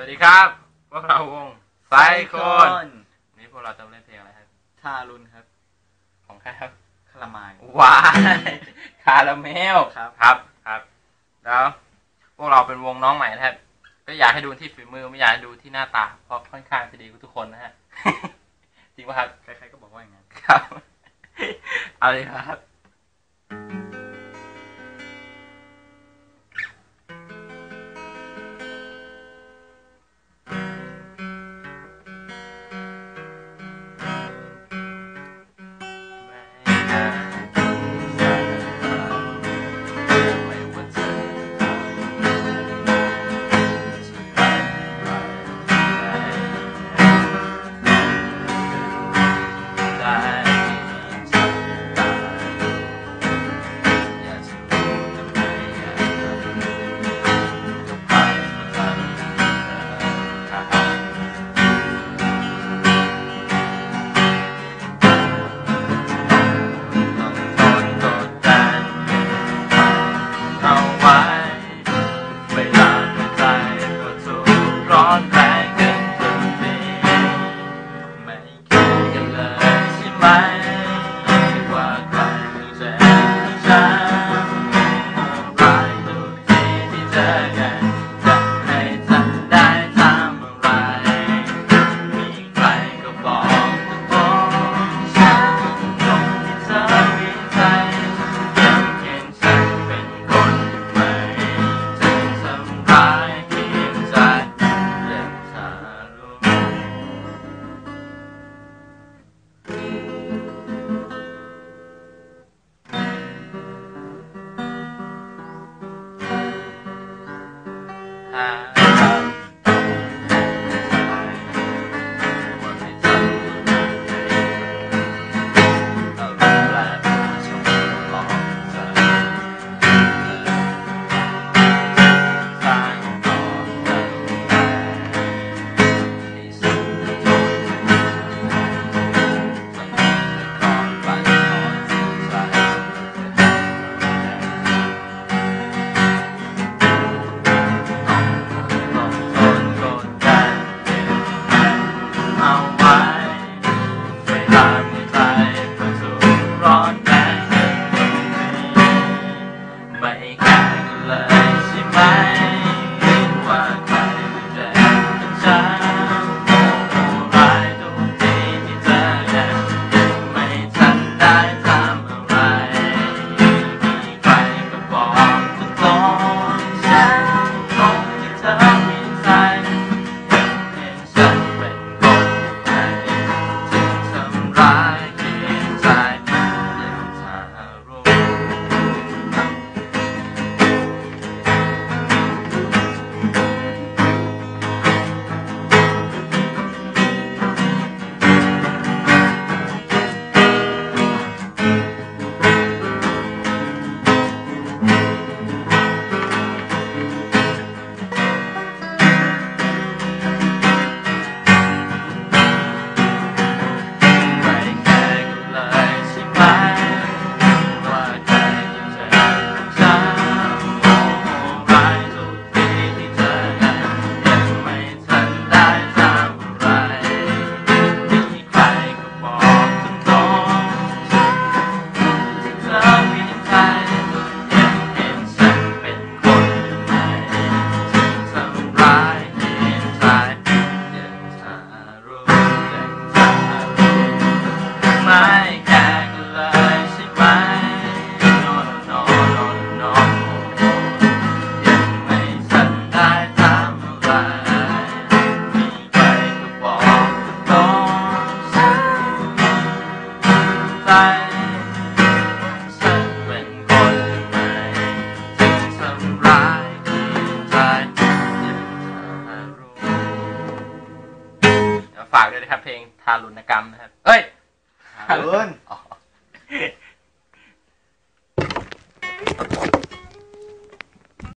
วัสดีครับ พวกเราวงไซคอนนี่พวกเราจะเล่นเพลงอะไรครับทารุนครับ ของใครครับคารามายว้ายคาราเมลครับครับครับแล้วพวกเราเป็นวงน้องใหม่นะครับ ก็อยากให้ดูที่ฝีมือไม่อยากให้ดูที่หน้าตา เพราะค่อนข้างจะดีกว่าทุกคนนะฮะจริงป่ะครับ ใครๆก็บอกว่าอย่างนั้นครับ เอาเลยครับ on uh, ับเพลงทารุณกรรมนะครับ เอ้ยทารุณ